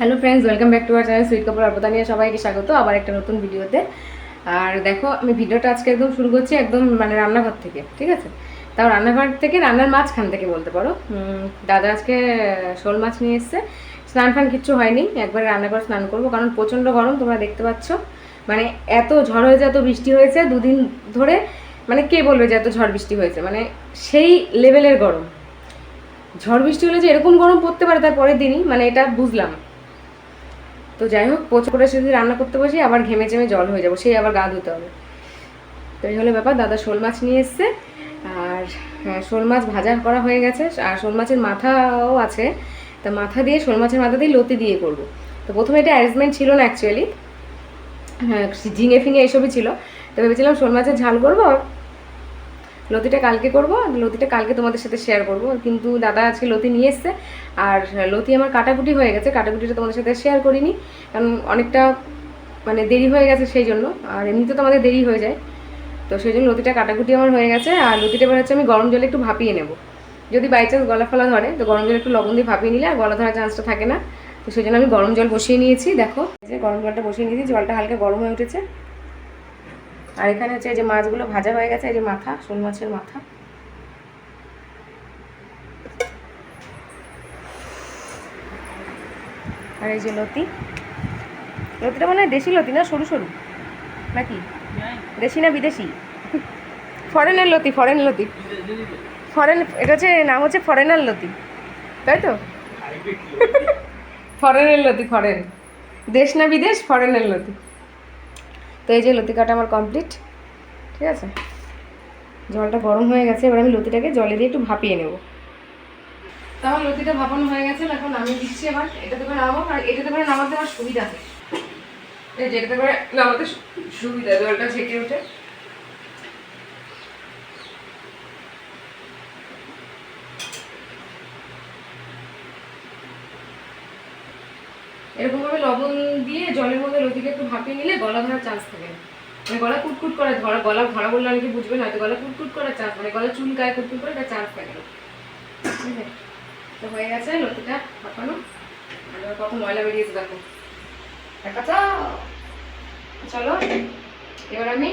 Hello friends welcome back to our channel sweet কাপড় অর্পতা নিয়ে সবাইকে স্বাগত, আবার একটা নতুন ভিডিওতে। আর দেখো, আমি ভিডিওটা আজকে একদম শুরু করছি একদম মানে রান্নাঘর থেকে, ঠিক আছে? তাও রান্নাঘর থেকে, রান্নার মাঝখান থেকে বলতে পারো। দাদা আজকে শোল মাছ নিয়ে এসছে। স্নান ফান কিচ্ছু হয়নি, একবারে রান্নাঘর স্নান করব, কারণ প্রচণ্ড গরম, তোমরা দেখতে পাচ্ছ। মানে এত ঝড় হয়েছে, এত বৃষ্টি হয়েছে, দুদিন ধরে মানে কে বলবে যে এত ঝড় বৃষ্টি হয়েছে? মানে সেই লেভেলের গরম। ঝড় বৃষ্টি হলে যে এরকম গরম পড়তে পারে তার পরের দিনই মানে এটা বুঝলাম। তো যাই হোক প্রচুর করে যদি রান্না করতে বসি আবার ঘেমে চেমে জল হয়ে যাব সেই আবার গা ধুতে হবে। তো এই হলো ব্যাপার দাদা শোল মাছ নিয়ে এসছে। আর হ্যাঁ, শোল মাছ ভাজা করা হয়ে গেছে আর শোল মাছের মাথাও আছে। তা মাথা দিয়ে শোল মাছের মাথা দিয়ে লতি দিয়ে করব। তো প্রথমে এটা অ্যারেঞ্জমেন্ট ছিল না অ্যাকচুয়ালি হ্যাঁ ঝিঙে ফিঙে এসবই ছিল। তো ভেবেছিলাম শোল মাছের ঝাল করব লতিটা কালকে করব লতিটা কালকে তোমাদের সাথে শেয়ার করব। কিন্তু দাদা আজকে লতি নিয়ে এসছে, আর লতি আমার কাটাকুটি হয়ে গেছে, কাটাকুটিটা তোমাদের সাথে শেয়ার করিনি, কারণ অনেকটা মানে দেরি হয়ে গেছে সেই জন্য, আর এমনিতে তো আমাদের দেরি হয়ে যায়। তো সেই জন্য লতিটা কাটাকুটি আমার হয়ে গেছে, আর লতিটা এবার হচ্ছে আমি গরম জলে একটু ভাপিয়ে নেব। যদি বাই চান্স গলা ফলা ধরে, তো গরম জলে একটু লবণ দিয়ে ভাপিয়ে নিলে আর গলা ধরার চান্সটা থাকে না। তো সেই জন্য আমি গরম জল বসিয়ে নিয়েছি, দেখো। যে গরম জলটা বসিয়ে নিয়েছি, জলটা হালকা গরম হয়ে উঠেছে। আর এখানে হচ্ছে এই যে মাছগুলো ভাজা হয়ে গেছে এই যে মাথা শোল মাছের মাথা। আর এই যে লতি। লতিটা মানে দেশি লতি না সরু সরু? নাকি? দেশি না বিদেশি? ফরেনের লতি ফরেন লতি। ফরেন এটা হচ্ছে নাম হচ্ছে ফরেনার লতি। তাই তো? ফরেনের লতি ফরেন। দেশ না বিদেশ ফরেনের লতি। তো এই যে লতি কাটা আমার কমপ্লিট ঠিক আছে? জলটা গরম হয়ে গেছে, এবার আমি লতিটাকে জলে দিয়ে একটু ভাপিয়ে নেব। তাহলে লতিটা ভাপানো হয়ে গেছে, এখন আমি দিচ্ছি এবার, এটাতে করে নামাবো, আর এটাতে করে নামাতে আমার সুবিধা আছে যেটাতে করে নামাতে সুবিধা, জলটা ছেঁকে ওঠে এরকম ভাবে লবণ দিয়ে জলের মধ্যে লতিকে একটু ভাপিয়ে নিলে গলা ধরার চান্স থাকে। না মানে গলা কুটকুট করে ধরা, গলা ধরা বললে অনেকে বুঝবে না তো গলা কুটকুট করার চান্স মানে গলা চুল গায়ে কুটকুট করে তার চান্স থাকে। না তো হয়ে গেছে লতিটা ভাপানো। আর কত ময়লা বেরিয়েছে দেখো। দেখা চলো, এবার আমি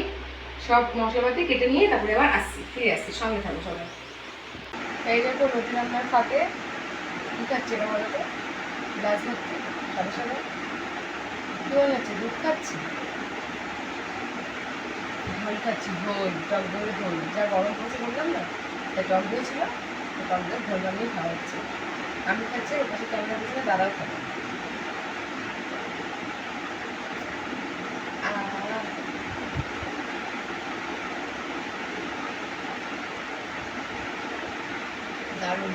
সব মশলাপাতি কেটে নিয়ে তারপরে এবার আসছি, ফিরে আসছি। সঙ্গে থাকব সবাই। এই যে তো লতি রান্নার ফাতে কী খাচ্ছে এটা বলো তো গ্লাস সাদা সাদা কী যাচ্ছে দুধ খাচ্ছি। ঝোল খাচ্ছি ঝোল টক দই ঝোল যা গরম পড়ছে বললাম না, তাই টক দই ছিল টক দই ঝোল বানিয়ে খাওয়া হচ্ছে আমি খাচ্ছি ওর পাশে ক্যামেরা দিয়েছিল দাদাও খাবে। দারুণ।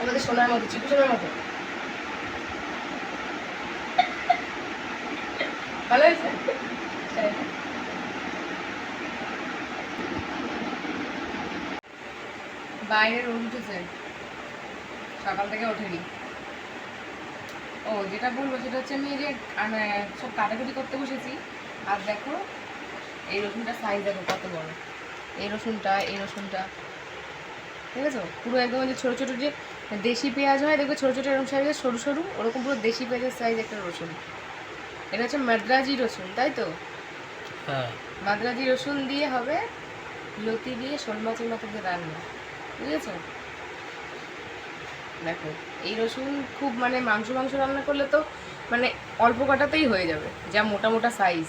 আমাদের সোনার মতো, চিকু সোনার মতো? ভালো হয়েছে? হ্যাঁ। বাইরে রোদ উঠেছে। সকাল থেকে ওঠেনি। ও, যেটা বলব সেটা হচ্ছে আমি যে সব কাটাকুটি করতে বসেছি। আর দেখো, এই রসুনটা সাইজ দেখো কত বড়। এই রসুনটা এই রসুনটা। ঠিক আছে? পুরো একদম যে ছোটো ছোটো যে দেশি পেঁয়াজ হয়, দেখবে ছোটো ছোটো এরকম সাইজের সরু সরু, ওরকম পুরো দেশি পেঁয়াজের সাইজ একটা রসুন। এটা হচ্ছে মাদ্রাজি রসুন তাই তো? হ্যাঁ। মাদ্রাজি রসুন দিয়ে হবে লতি দিয়ে শোল মাছের মতো দিয়ে রান্না বুঝেছ? দেখো এই রসুন খুব মানে মাংস মাংস রান্না করলে তো মানে অল্প কাটাতেই হয়ে যাবে যা মোটা মোটা সাইজ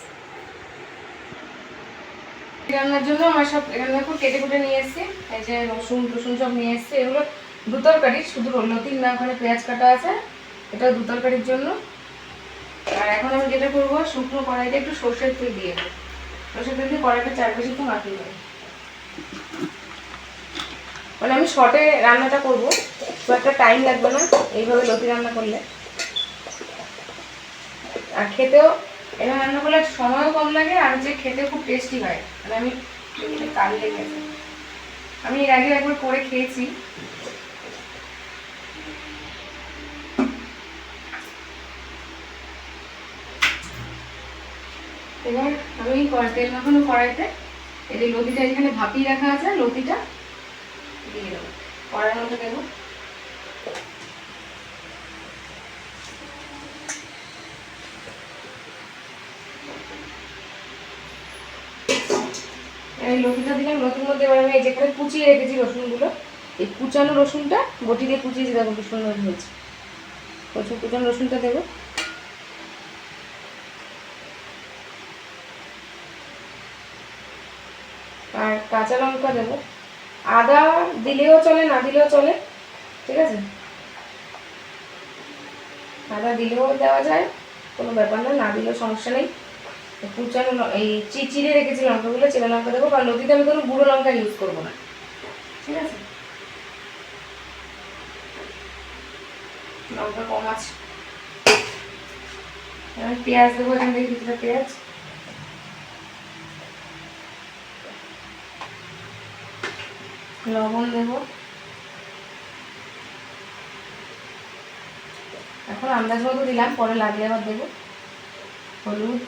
রান্নার জন্য আমার সব এখানে দেখো কেটে কুটে নিয়ে এসেছি এই যে রসুন রসুন সব নিয়ে এসেছি। এগুলো দু তরকারি শুধু লতির না ওখানে পেঁয়াজ কাটা আছে এটা দু তরকারির জন্য। আর এখন আমি যেটা করব, শুকনো কড়াইতে একটু সর্ষের তেল দিয়ে দেবো সর্ষের তেল দিয়ে কড়াইটা চারপাশে একটু মাখিয়ে দেবো মানে আমি শর্টে রান্নাটা করব, খুব একটা টাইম লাগবে না, এইভাবে লতি রান্না করলে। আর খেতেও এটা রান্না করলে সময়ও কম লাগে, আর যে খেতে খুব টেস্টি হয়। মানে আমি কাল লেগেছে আমি এর আগে একবার করে খেয়েছি। এবার আমি তেল মাখানো কড়াইতে এই যে লতিটা এখানে ভাপিয়ে রাখা আছে লতিটা দিয়ে দেবো। কড়াইয়ের মধ্যে দেবো। লতিটা দিলাম, লতির মধ্যে এবার আমি যেখানে কুচিয়ে রেখেছি রসুনগুলো। এই কুচানো রসুনটা বটি দিয়ে কুচিয়ে দেখো কি সুন্দর হয়েছে। প্রচুর কুচানো রসুনটা দেবো। কাঁচা লঙ্কা দেবো। আদা দিলেও চলে, না দিলেও চলে, ঠিক আছে? আদা দিলেও দেওয়া যায়, কোনো ব্যাপার না না দিলেও সমস্যা নেই। কুচানো এই চিচিড়ে রেখেছি লঙ্কাগুলো চেনা লঙ্কা দেবো, কারণ নদীতে আমি কোনো গুঁড়ো লঙ্কা ইউজ করব না, ঠিক আছে? লঙ্কা কম আছে। পেঁয়াজ দেবো, এখান থেকে পেঁয়াজ। লবণ দেবো। এখন আন্দাজ মতো দিলাম, পরে লাগলে আবার দেবো। হলুদ।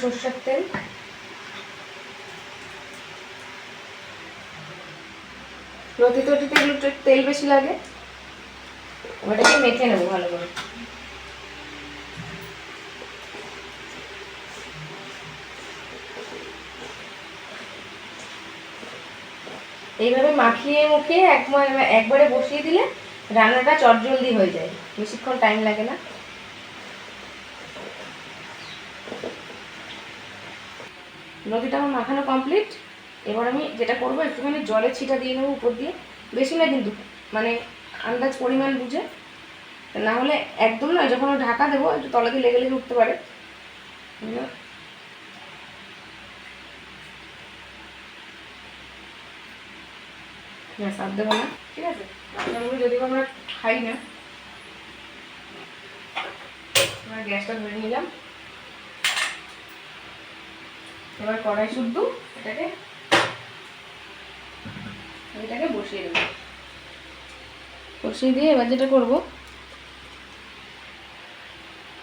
সর্ষের তেল। রতি একটু তেল বেশি লাগে। ওটাকে মেখে নেব ভালো করে। এইভাবে মাখিয়ে মুখিয়ে এক একবারে বসিয়ে দিলে রান্নাটা চটজলদি হয়ে যায়। বেশিক্ষণ টাইম লাগে না। নদীটা আমার মাখানো কমপ্লিট এবার আমি যেটা করব, একটুখানি জলের ছিটা দিয়ে নেব উপর দিয়ে। বেশি না কিন্তু মানে আন্দাজ পরিমাণ বুঝে। না হলে একদম নয়, যখন ঢাকা দেবো, একটু তলা দিয়ে লেগে লেগে উঠতে পারে। হুম। ব্যাস দেবো না। ঠিক আছে? রান্নাগুলো যদিও আমরা খাই না এবার গ্যাসটা ধরে নিলাম। এবার কড়াই শুদ্ধ, এটাকে এটাকে বসিয়ে দেবো। বসিয়ে দিয়ে এবার যেটা করব,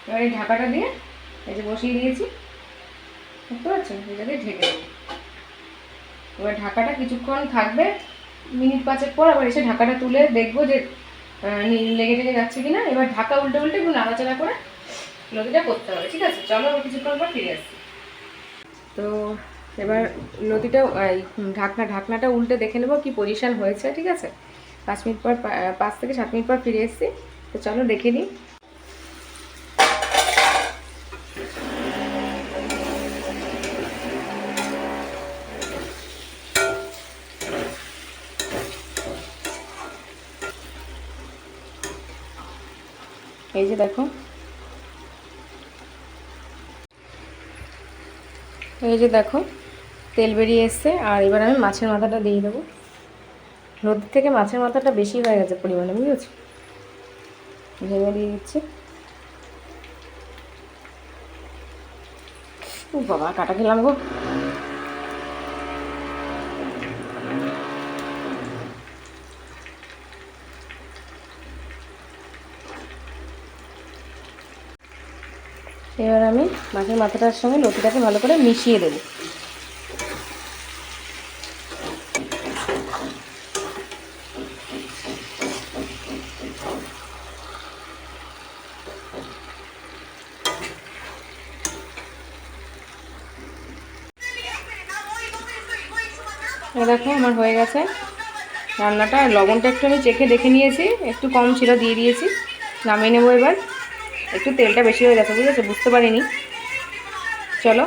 এবার এই ঢাকাটা দিয়ে এই যে বসিয়ে দিয়েছি, বুঝতে পারছেন? এটাকে ঢেকে দেবো। এবার ঢাকাটা কিছুক্ষণ থাকবে মিনিট পাঁচের পর আবার এসে ঢাকাটা তুলে দেখব যে লেগে টেগে যাচ্ছে কিনা। এবার ঢাকা উল্টে উল্টে একটু নাড়াচাড়া করে লতিটা করতে হবে, ঠিক আছে? চলো কিছুক্ষণ পর ফিরে আসছি তো এবার এই, ঢাকনা, ঢাকনাটা উল্টে দেখে নেব কি পজিশন হয়েছে, ঠিক আছে? পাঁচ মিনিট পর পাঁচ থেকে সাত মিনিট পর ফিরে এসছি। তো চলো দেখে নিই। এই যে দেখো। এই যে দেখো, তেল বেরিয়ে এসছে। আর এবার আমি মাছের মাথাটা দিয়ে দেবো। নদীর থেকে মাছের মাথাটা বেশি হয়ে গেছে পরিমাণে, বুঝেছ? ভেঙে দিয়ে দিচ্ছি। ও বাবা, কাটা খেলাম গো। এবার আমি মাছের মাথাটার সঙ্গে লতিটাকে ভালো করে মিশিয়ে দেবো। দেখো, আমার হয়ে গেছে। রান্নাটা লবণটা একটু আমি চেখে দেখে নিয়েছি। একটু কম ছিল, দিয়ে দিয়েছি। নামিয়ে নেব এবার। একটু তেলটা বেশি হয়ে গেছে বুঝেছ? বুঝতে পারিনি। চলো।